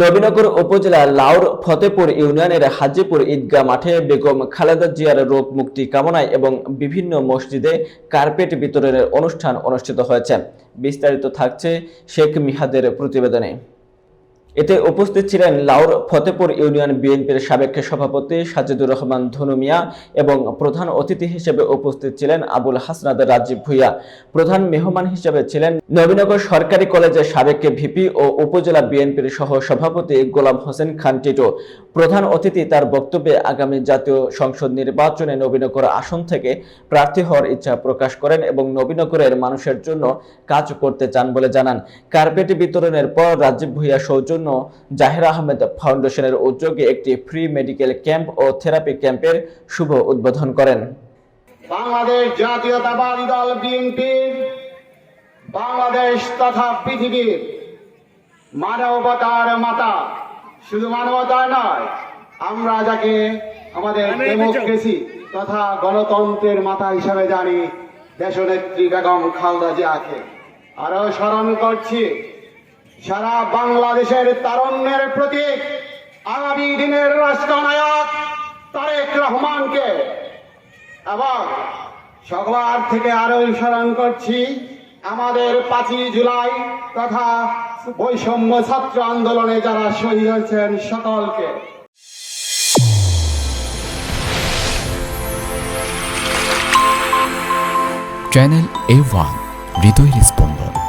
নবীনগর উপজেলার লাউর ফতেপুর ইউনিয়নের হাজিপুর ঈদগাহ মাঠে বেগম খালেদা জিয়ার রোগ মুক্তি কামনায় এবং বিভিন্ন মসজিদে কার্পেট বিতরণের অনুষ্ঠান অনুষ্ঠিত হয়েছে। বিস্তারিত থাকছে শেখ মিহাদের প্রতিবেদনে। এতে উপস্থিত ছিলেন লাউর ফতেপুর ইউনিয়ন বিএনপির সাবেক সভাপতি সাজিদুর রহমান ধনু মিয়া এবং প্রধান অতিথি হিসেবে উপস্থিত ছিলেন আবুল হাসনাদ রাজীব ভুইয়া। প্রধান মেহমান হিসেবে ছিলেন নবীনগর সরকারি কলেজের সাবেক ভিপি ও উপজেলা বিএনপির সহ সভাপতি গোলাম হোসেন খান টিটো। প্রধান অতিথি তার বক্তব্যে আগামী জাতীয় সংসদ নির্বাচনে নবীনগর আসন থেকে প্রার্থী হওয়ার ইচ্ছা প্রকাশ করেন এবং নবীনগরের মানুষের জন্য কাজ করতে চান বলে জানান। কার্পেট বিতরণের পর রাজীব ভুইয়া সৌজন্য জাহের আহমেদ ফাউন্ডেশনের উদ্যোগে একটি ফ্রি মেডিকেল ক্যাম্প ও থেরাপি ক্যাম্পের শুভ উদ্বোধন করেন। বাংলাদেশ জাতীয়তাবাদী দল বিএনপির বাংলাদেশ তথা পৃথিবীর মানবতার মাতা। শুধু মানবতা নয় আমরা যাকে আমাদের ডেমোক্রেসি তথা গণতন্ত্রের মাতা হিসাবে জানি দেশনেত্রী বেগম খালদা জিয়াকে। আরও স্মরণ করছি সারা বাংলাদেশের তারণ্যের প্রতীক আগামী দিনের রাষ্ট্রনায়ক তারেক রহমানকে। এবং সবার থেকে আরও স্মরণ করছি, আমাদের পাঁচই জুলাই তথা বৈষম্য ছাত্র আন্দোলনে যারা শহীদ হয়েছেন সকলকে। চ্যানেল এ ওয়ান হৃদয়ের স্পন্দন।